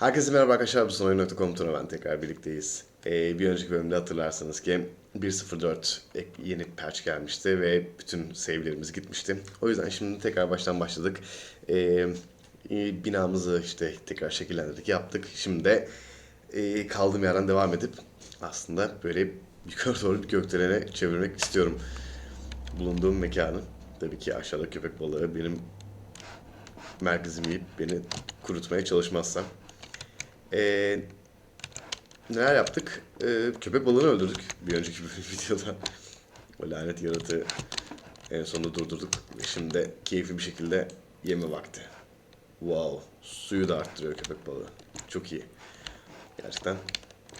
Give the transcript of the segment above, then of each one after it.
Herkese merhaba arkadaşlar. Bu Sonoy.com turuna ben tekrar birlikteyiz. Ee, bir önceki bölümde hatırlarsanız ki 1.04 ek- yeni patch gelmişti ve bütün save'lerimiz gitmişti. O yüzden şimdi tekrar baştan başladık. Ee, e, binamızı işte tekrar şekillendirdik, yaptık. Şimdi de e, kaldığım yerden devam edip aslında böyle yukarı doğru bir gökdelene çevirmek istiyorum. Bulunduğum mekanı. Tabii ki aşağıda köpek balığı benim merkezimi yiyip beni kurutmaya çalışmazsa. Ee, neler yaptık? Ee, köpek balığını öldürdük bir önceki bir videoda. O lanet yaratığı en sonunda durdurduk. Şimdi keyifli bir şekilde yeme vakti. Wow. Suyu da arttırıyor köpek balığı. Çok iyi. Gerçekten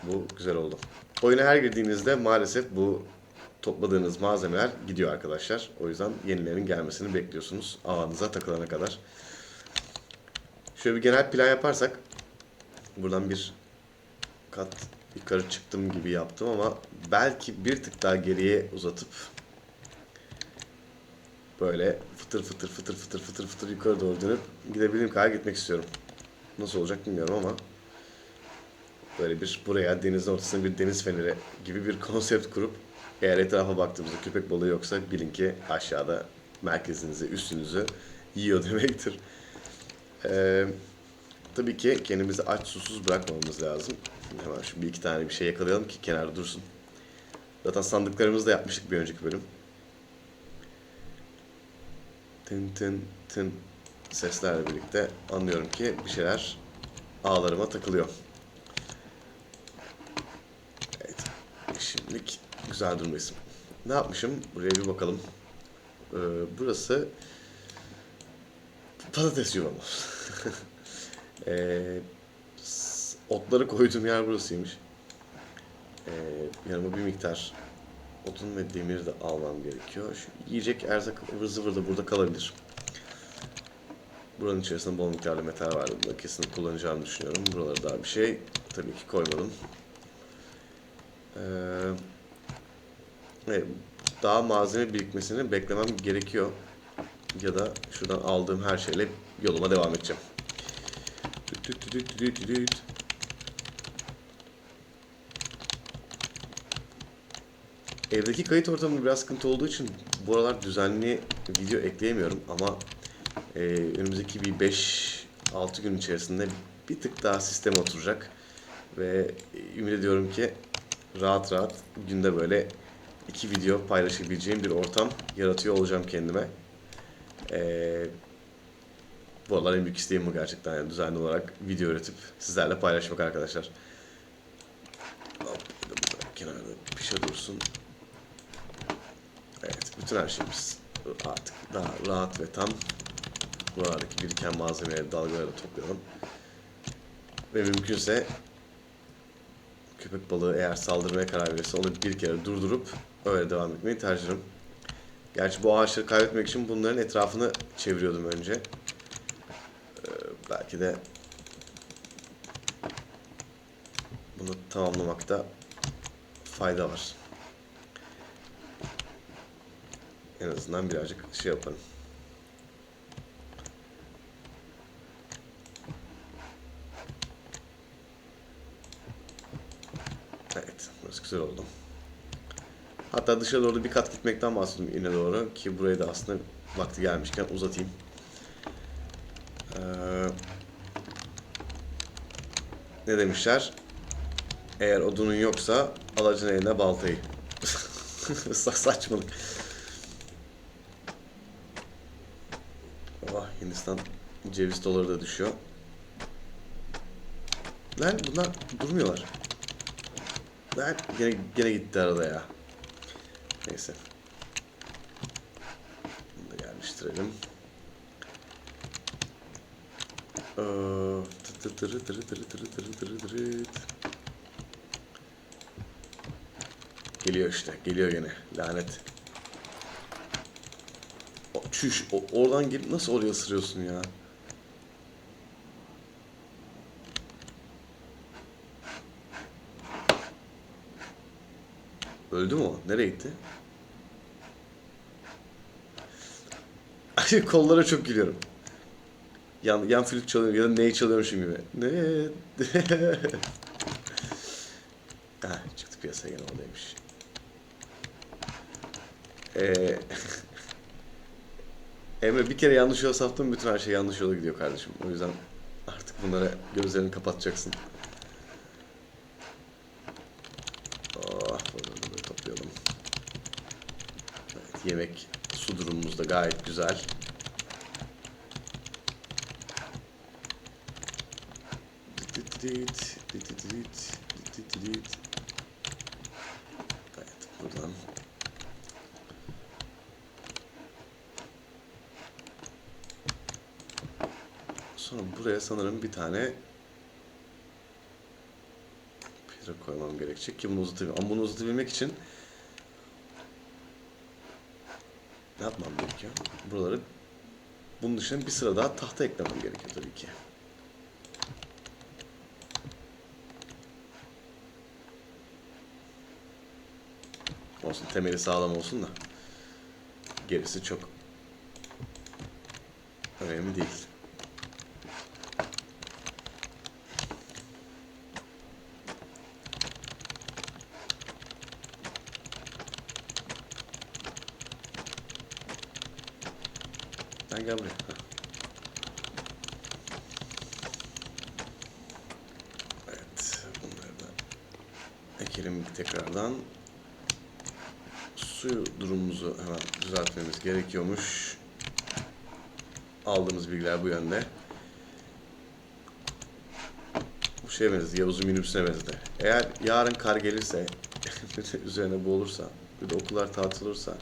bu güzel oldu. Oyuna her girdiğinizde maalesef bu topladığınız malzemeler gidiyor arkadaşlar. O yüzden yenilerin gelmesini bekliyorsunuz ağınıza takılana kadar. Şöyle bir genel plan yaparsak buradan bir kat yukarı çıktım gibi yaptım ama belki bir tık daha geriye uzatıp böyle fıtır fıtır fıtır fıtır fıtır fıtır yukarı doğru dönüp gidebildiğim kadar gitmek istiyorum. Nasıl olacak bilmiyorum ama böyle bir buraya denizin ortasına bir deniz feneri gibi bir konsept kurup eğer etrafa baktığımızda köpek balığı yoksa bilin ki aşağıda merkezinizi, üstünüzü yiyor demektir. Ee, tabii ki kendimizi aç susuz bırakmamamız lazım. Hemen şu bir iki tane bir şey yakalayalım ki kenarda dursun. Zaten sandıklarımızı da yapmıştık bir önceki bölüm. Tın tın tın seslerle birlikte anlıyorum ki bir şeyler ağlarıma takılıyor. Evet. Şimdilik güzel durmayız. Ne yapmışım? Buraya bir bakalım. Ee, burası patates yuvamız. ee, otları koyduğum yer burasıymış. Ee, yanıma bir miktar odun ve demir de almam gerekiyor. Şu yiyecek erzak ıvır zıvır da burada kalabilir. Buranın içerisinde bol miktarda metal var. Bunu kesin kullanacağımı düşünüyorum. Buralara daha bir şey tabii ki koymadım. Ee, daha malzeme birikmesini beklemem gerekiyor. Ya da şuradan aldığım her şeyle yoluma devam edeceğim. Evdeki kayıt ortamı biraz sıkıntı olduğu için bu aralar düzenli video ekleyemiyorum ama e, önümüzdeki bir 5-6 gün içerisinde bir tık daha sistem oturacak ve ümit ediyorum ki rahat rahat günde böyle iki video paylaşabileceğim bir ortam yaratıyor olacağım kendime. E, bu aralar en büyük isteğim bu gerçekten yani düzenli olarak video üretip sizlerle paylaşmak arkadaşlar. Kenarda bir şey dursun. Evet, bütün her şeyimiz artık daha rahat ve tam. Buralardaki biriken malzemeleri dalgaları da toplayalım. Ve mümkünse köpek balığı eğer saldırmaya karar verirse onu bir kere durdurup öyle devam etmeyi tercih ederim. Gerçi bu ağaçları kaybetmek için bunların etrafını çeviriyordum önce. Belki de bunu tamamlamakta fayda var. En azından birazcık şey yaparım. Evet, burası güzel oldu. Hatta dışarı doğru bir kat gitmekten bahsediyorum yine doğru ki burayı da aslında vakti gelmişken uzatayım. Ne demişler? Eğer odunun yoksa alacın eline baltayı. Sa- Saçmalık. Oh Hindistan ceviz doları da düşüyor. Lan bunlar durmuyorlar. Lan gene, gene gitti arada ya. Neyse. Bunu da yerleştirelim. Ee, tı tı tırı tırı tırı tırı tırı tırı tırı. Geliyor işte. Geliyor gene. Lanet. O, çüş. O, oradan gelip nasıl oraya ısırıyorsun ya? Öldü mü o? Nereye gitti? Kollara çok gülüyorum. Yan, yan flüt çalıyorum ya da neyi çalıyormuşum gibi. Ne? ha, çıktı piyasaya gene oradaymış. Ee, Emre bir kere yanlış yola saptın bütün her şey yanlış yola gidiyor kardeşim. O yüzden artık bunlara gözlerini kapatacaksın. Oh, yemek, su durumumuz da gayet güzel. Evet, buradan Sonra buraya sanırım bir tane pira koymam gerekecek ki bunu uzatabilmek. Ama bunu uzatabilmek için ne yapmam gerekiyor? Buraları bunun dışında bir sıra daha tahta eklemem gerekiyor tabii ki. Olsun temeli sağlam olsun da gerisi çok önemli değil. Sen gel buraya. Heh. Evet, bunları da ekelim tekrardan. Su durumumuzu hemen düzeltmemiz gerekiyormuş. Aldığımız bilgiler bu yönde. Bu şeye benzedi, Yavuz'un minibüsüne benzedi. Eğer yarın kar gelirse, üzerine bu olursa, bir de okullar tatil olursa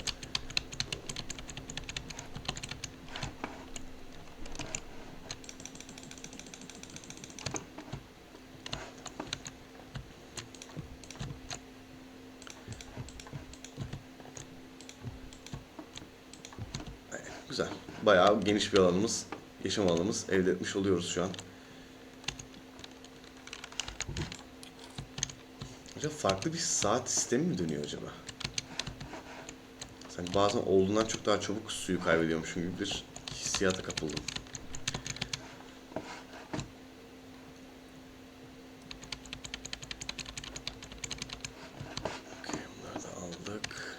Güzel. Bayağı geniş bir alanımız, yaşam alanımız elde etmiş oluyoruz şu an. Acaba farklı bir saat sistemi mi dönüyor acaba? Sanki bazen olduğundan çok daha çabuk suyu kaybediyormuşum gibi bir hissiyata kapıldım. Okey, bunları da aldık.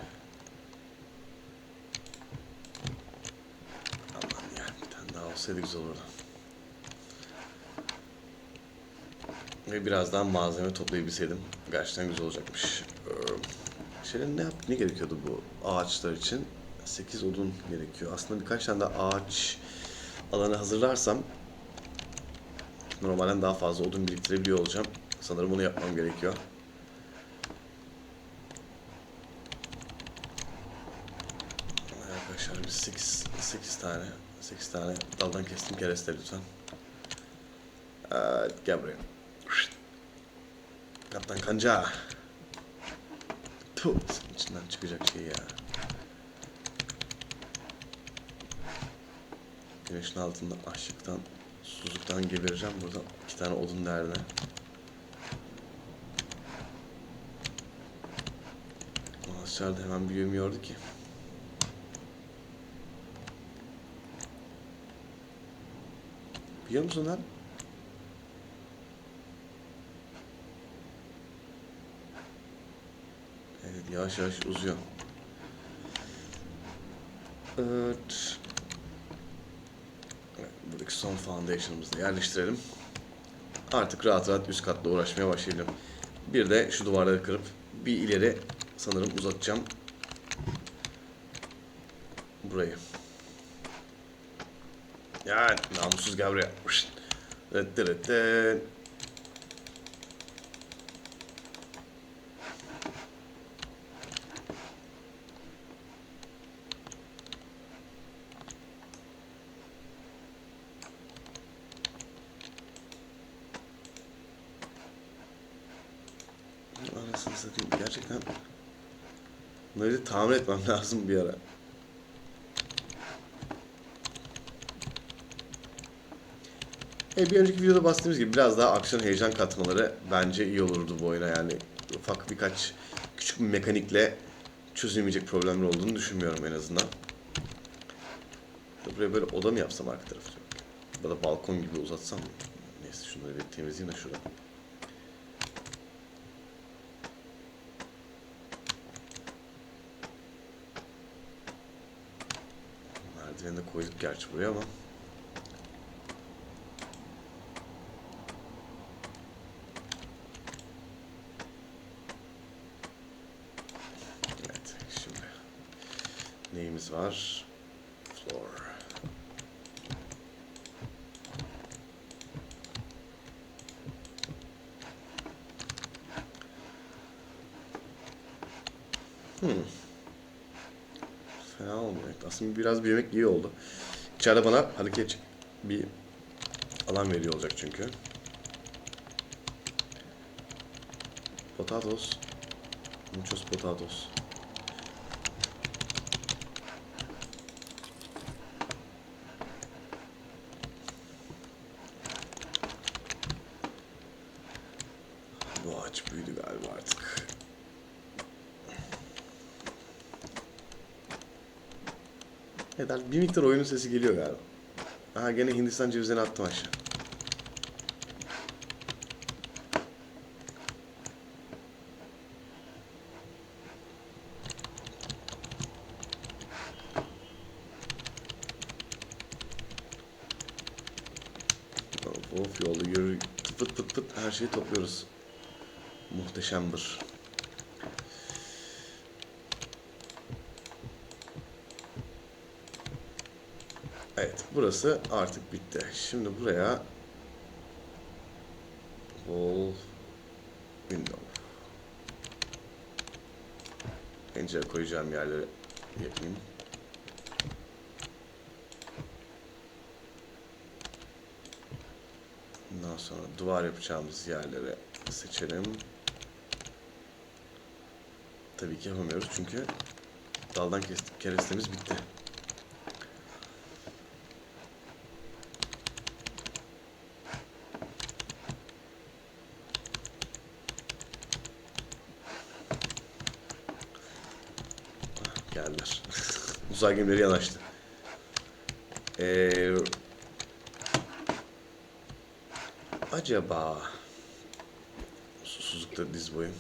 Aman ya bir tane daha olsaydı güzel olurdu. Ve biraz daha malzeme toplayabilseydim gerçekten güzel olacakmış. Ee, ne yap ne gerekiyordu bu ağaçlar için? 8 odun gerekiyor. Aslında birkaç tane de ağaç alanı hazırlarsam normalden daha fazla odun biriktirebiliyor olacağım. Sanırım bunu yapmam gerekiyor. Arkadaşlar biz 8, 8 tane 8 tane daldan kestim kereste lütfen. Evet, gel buraya. Kaptan kanca. Senin içinden çıkacak şey ya. Güneşin altında açlıktan, susuzluktan gebereceğim burada. iki tane odun derdine. Ağaçlar da hemen büyümüyordu ki. Biliyor musun lan? Evet yavaş yavaş uzuyor. Evet. Buradaki son foundation'ımızı da yerleştirelim. Artık rahat rahat üst katla uğraşmaya başlayalım. Bir de şu duvarları kırıp bir ileri sanırım uzatacağım. Burayı. Ya Dıt dıt dıt dıt. Anasını satayım gerçekten bunları tamir etmem lazım bir ara. E, bir önceki videoda bahsettiğimiz gibi biraz daha aksiyon heyecan katmaları bence iyi olurdu bu oyuna yani ufak birkaç küçük bir mekanikle çözülmeyecek problemler olduğunu düşünmüyorum en azından. Buraya böyle oda mı yapsam arka tarafı? Ya da balkon gibi uzatsam. Neyse şunları bir temizleyeyim de şurada. Merdiveni de koyduk gerçi buraya ama. Evet şimdi neyimiz var? Floor. Hmm. Fena olmuyor. Aslında biraz büyümek iyi oldu. İçeride bana hareket bir alan veriyor olacak çünkü. Potatoes. Muchos potatoes. Bu ağaç büyüdü galiba artık. Evet, bir miktar oyunun sesi geliyor galiba. Aha gene Hindistan cevizini attım aşağı. Of yolda yürü pıt pıt pıt her şeyi topluyoruz. Muhteşemdir. Evet, burası artık bitti. Şimdi buraya wall window pencere koyacağım yerleri yapayım. Bundan sonra duvar yapacağımız yerleri seçelim. Tabii ki yapamıyoruz çünkü daldan kestik kerestemiz bitti. Uzay gemileri yanaştı. Ee, acaba susuzlukta diz boyum.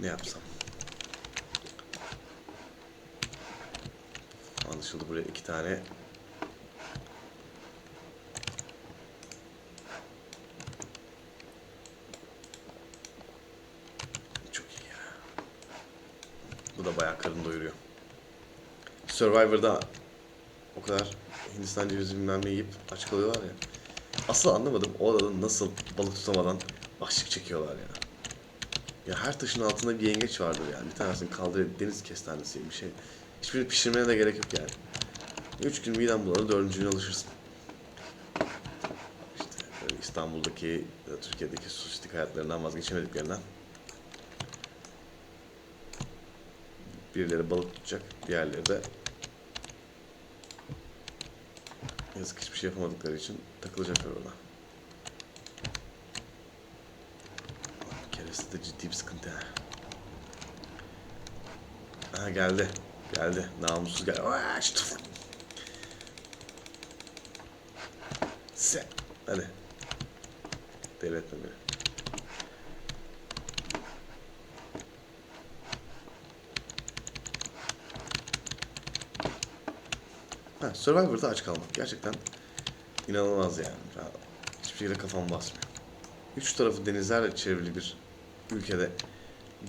Ne yapsam? Anlaşıldı buraya iki tane Çok iyi ya. Bu da bayağı karın doyuruyor. Survivor'da o kadar Hindistan cevizi bilmem ne yiyip aç kalıyorlar ya. Asıl anlamadım o adada nasıl balık tutamadan açlık çekiyorlar ya. Ya her taşın altında bir yengeç vardır yani. Bir tanesini kaldırıp deniz kestanesi bir şey. Hiçbirini pişirmene de gerek yok yani. Üç gün miden bulanır, dördüncü güne alışırsın. İşte İstanbul'daki Türkiye'deki sosyetik hayatlarından vazgeçemediklerinden Birileri balık tutacak, diğerleri de yazık hiçbir şey yapamadıkları için takılacaklar ona. Kereste de ciddi bir sıkıntı ha. Aha geldi. Geldi. Namussuz geldi. Aa, şut. Sen. Hadi. Deli etme beni. Ha, Survivor'da aç kalmak. Gerçekten inanılmaz yani. Ya, hiçbir şekilde kafam basmıyor. Üç tarafı denizlerle çevrili bir ülkede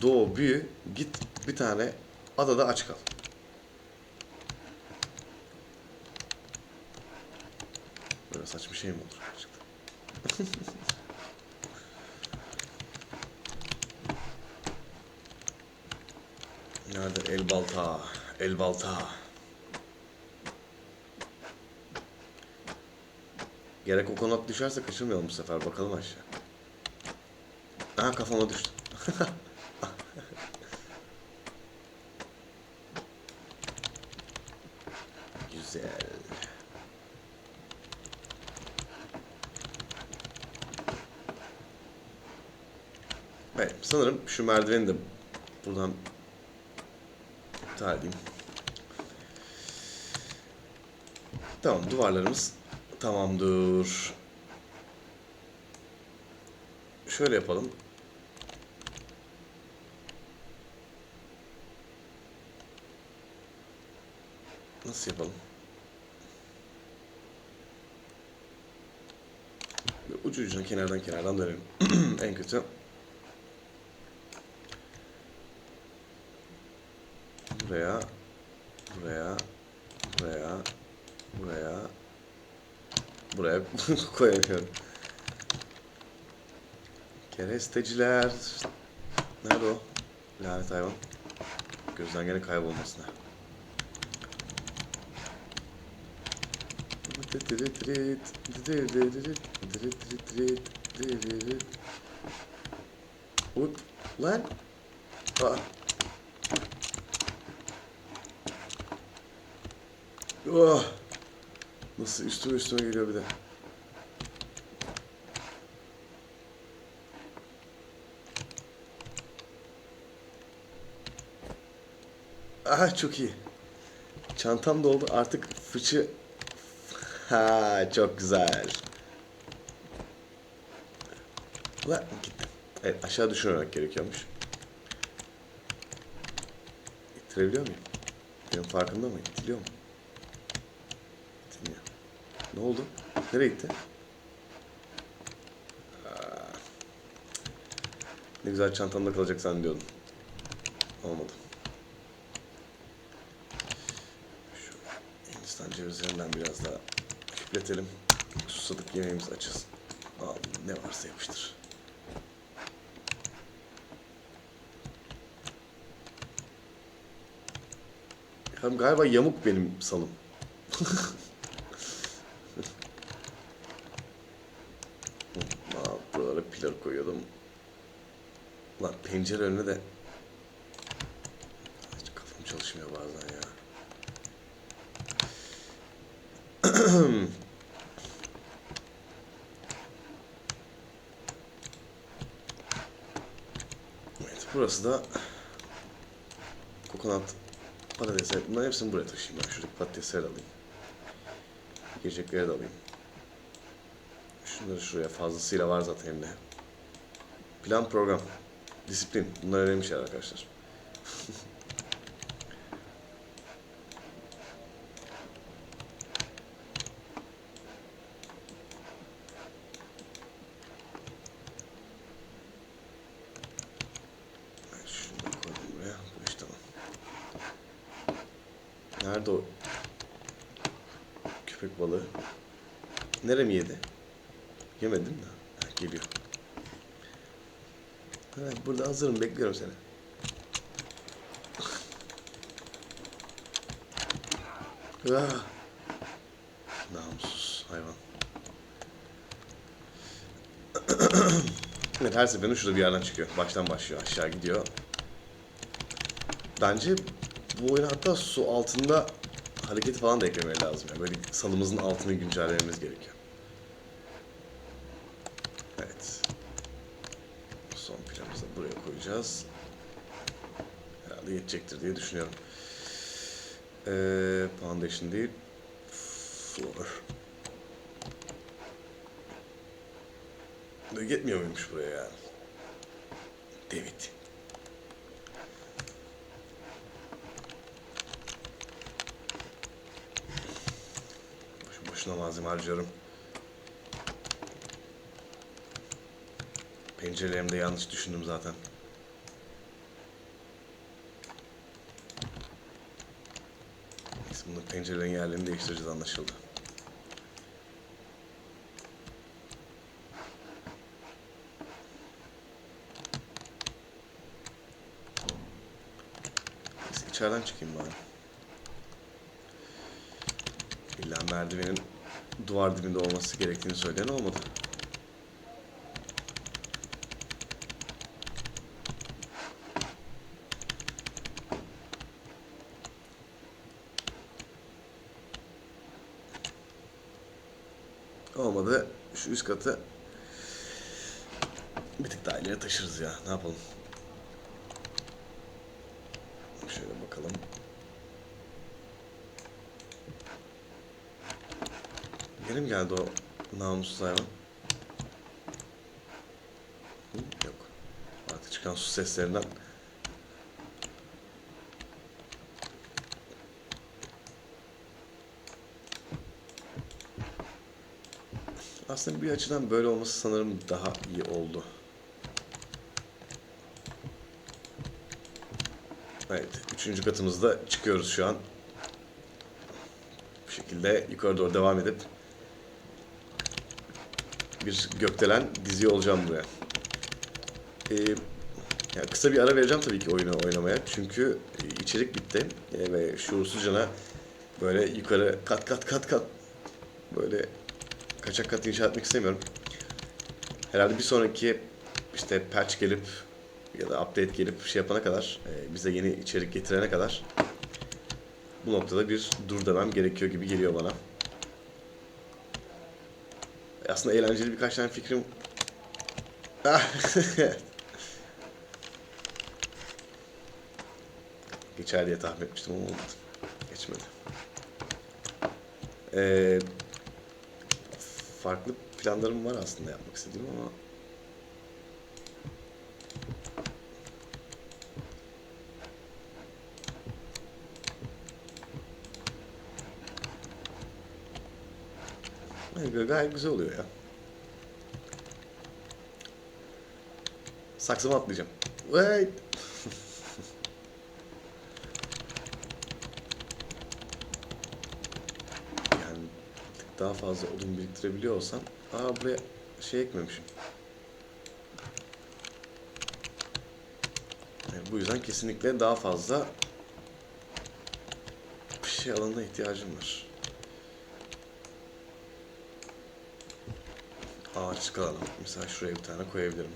doğu büyü git bir tane adada aç kal. Böyle saçma şey mi olur gerçekten? Nerede el balta? El balta. Gerek o konak düşerse kaçırmayalım bu sefer. Bakalım aşağı. Aha kafama düştü. Güzel. Evet sanırım şu merdiveni de buradan iptal edeyim. Tamam duvarlarımız tamamdır. Şöyle yapalım. Nasıl yapalım? Ucu ucuna kenardan kenardan dönelim. en kötü. Buraya, buraya, buraya, buraya, buraya koyamıyorum. Keresteciler. Nerede o? Lanet hayvan. Gözden gene kaybolmasına. Ut lan. Aa. Oh. Nasıl üstüme üstüme geliyor bir de. Aha çok iyi. Çantam doldu artık fıçı. Ha çok güzel. Ulan gitti. Evet aşağı düşürmemek gerekiyormuş. İttirebiliyor muyum? Benim farkında mı? İttiriyor mu? Ne oldu? Nereye gitti? Ne güzel çantamda kalacak zannediyordum. Olmadı. Şu Hindistan cevizlerinden biraz daha küpletelim. Susadık yemeğimiz açız. Al ne varsa yapıştır. Hem galiba yamuk benim salım. Aa, buralara pilar koyuyordum. Lan pencere önüne de kafam çalışmıyor bazen ya. Evet, burası da kokonat patatesler. Bunların hepsini buraya taşıyayım ben. Şuradaki patatesleri alayım. Yiyecekleri de alayım. Şunları şuraya fazlasıyla var zaten elimde. Plan program. Disiplin. Bunlar önemli şeyler arkadaşlar. Nerede o köpek balığı? Neremi yedi? Yemedim de. Ha, geliyor. Ha, burada hazırım. Bekliyorum seni. ah. Namussuz hayvan. evet her seferinde şurada bir yerden çıkıyor. Baştan başlıyor. Aşağı gidiyor. Bence bu oyun hatta su altında hareketi falan da eklemeli lazım. Yani böyle salımızın altını güncellememiz gerekiyor. Evet. Son planımızı da buraya koyacağız. Herhalde yetecektir diye düşünüyorum. Ee, foundation değil. Floor. Yetmiyor muymuş buraya yani? David. Boşu boşuna malzeme harcıyorum. Pencerelerimde yanlış düşündüm zaten. Pencerelerin yerlerini değiştireceğiz anlaşıldı. Neyse içeriden çıkayım bari. İlla merdivenin duvar dibinde olması gerektiğini söyleyen olmadı. Olmadı. Şu üst katı bir tık daha ileri taşırız ya. Ne yapalım? Şöyle bakalım. Gene mi geldi o namussuz hayvan? Yok. Artık çıkan su seslerinden Aslında bir açıdan böyle olması sanırım daha iyi oldu. Evet, üçüncü katımızda çıkıyoruz şu an. Bu şekilde yukarı doğru devam edip bir gökdelen diziyor olacağım buraya. Ee, ya kısa bir ara vereceğim tabii ki oyunu oynamaya. Çünkü e, içerik bitti E, ve şuursuzcana böyle yukarı kat kat kat kat böyle kaçak kat inşa etmek istemiyorum. Herhalde bir sonraki işte patch gelip ya da update gelip şey yapana kadar e, bize yeni içerik getirene kadar bu noktada bir dur demem gerekiyor gibi geliyor bana. E, Aslında eğlenceli birkaç tane fikrim Ah, Geçer diye tahmin etmiştim ama olmadı. Geçmedi. Ee, farklı planlarım var aslında yapmak istediğim ama Ay, gayet güzel oluyor ya. Saksıma atlayacağım. Wait. yani bir tık daha fazla odun biriktirebiliyor olsam. Aa buraya şey ekmemişim. Yani bu yüzden kesinlikle daha fazla bir şey alanına ihtiyacım var. Ağaç kalalım. Mesela şuraya bir tane koyabilirim.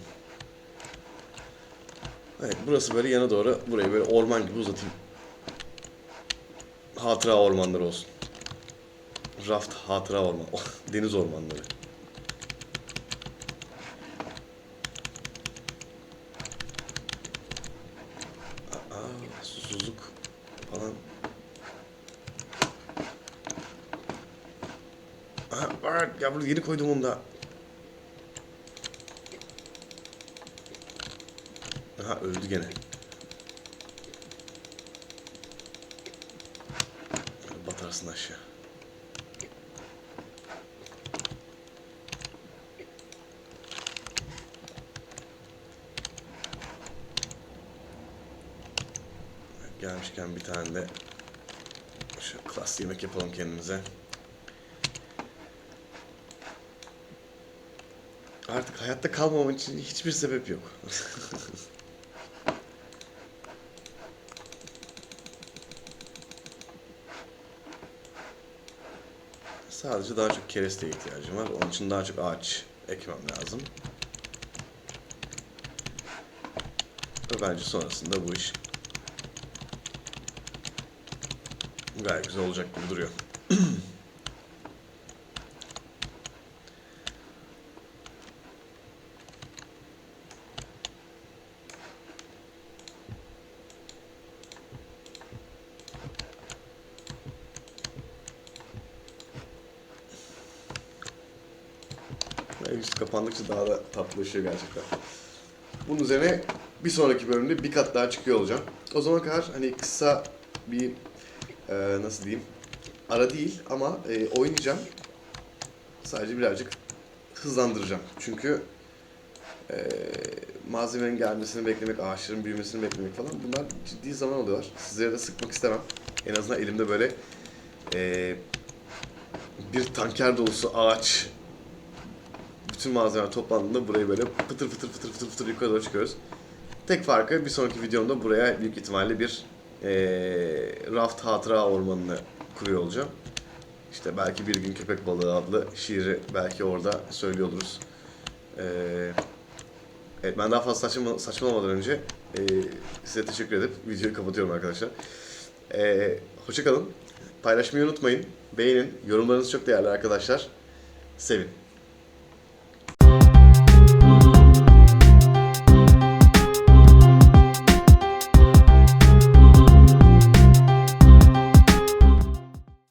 Evet burası böyle yana doğru burayı böyle orman gibi uzatayım. Hatıra ormanları olsun. Raft hatıra orman. Oh, deniz ormanları. Aa, susuzluk falan. Aha, var. Ya burada yeni koydum onu da. Aha öldü gene. Batarsın aşağı. Gelmişken bir tane de şu klas yemek yapalım kendimize. Artık hayatta kalmamam için hiçbir sebep yok. Sadece daha çok keresteye ihtiyacım var. Onun için daha çok ağaç ekmem lazım. Ve bence sonrasında bu iş gayet güzel olacak gibi duruyor. Üst kapandıkça daha da tatlılaşıyor gerçekten. Bunun üzerine bir sonraki bölümde bir kat daha çıkıyor olacağım. O zamana kadar hani kısa bir e, nasıl diyeyim ara değil ama e, oynayacağım. Sadece birazcık hızlandıracağım. Çünkü e, malzemenin gelmesini beklemek, ağaçların büyümesini beklemek falan bunlar ciddi zaman alıyorlar. Sizlere de sıkmak istemem. En azından elimde böyle e, bir tanker dolusu ağaç bütün malzemeler toplandığında burayı böyle pıtır pıtır pıtır pıtır pıtır yukarı doğru çıkıyoruz. Tek farkı bir sonraki videomda buraya büyük ihtimalle bir eee raft hatıra ormanını kuruyor olacağım. İşte belki bir gün köpek balığı adlı şiiri belki orada söylüyor oluruz. Eee evet ben daha fazla saçma, saçmalamadan önce eee size teşekkür edip videoyu kapatıyorum arkadaşlar. Eee hoşçakalın. Paylaşmayı unutmayın. Beğenin. Yorumlarınız çok değerli arkadaşlar. Sevin.